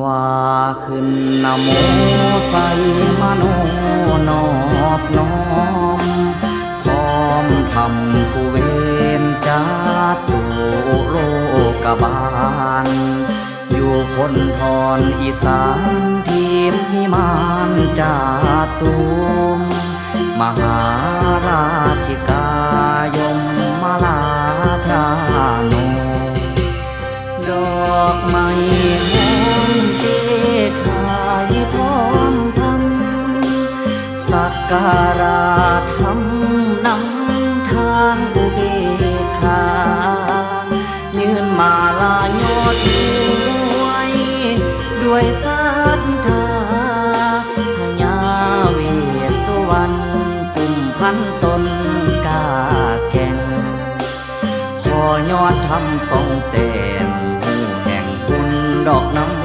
ว่าขึ้นนโมใส่มโนนอบน้อมพร้อมทำกูเวนจาตุโรกบาล อยู่คนทอนอีสานทีมพิมานจาตุมมหาราชิกายมมาลาชาโนดอกไม้ สักการะทำนำทางอุเบกขายืนมาลายอดด้วย ด้วยศรัทธาพญาเวสสวรรณปุ่มพันตนกาแก่งขอยอดทำทรงแจงผู้แห่งบุญดอกน้ำ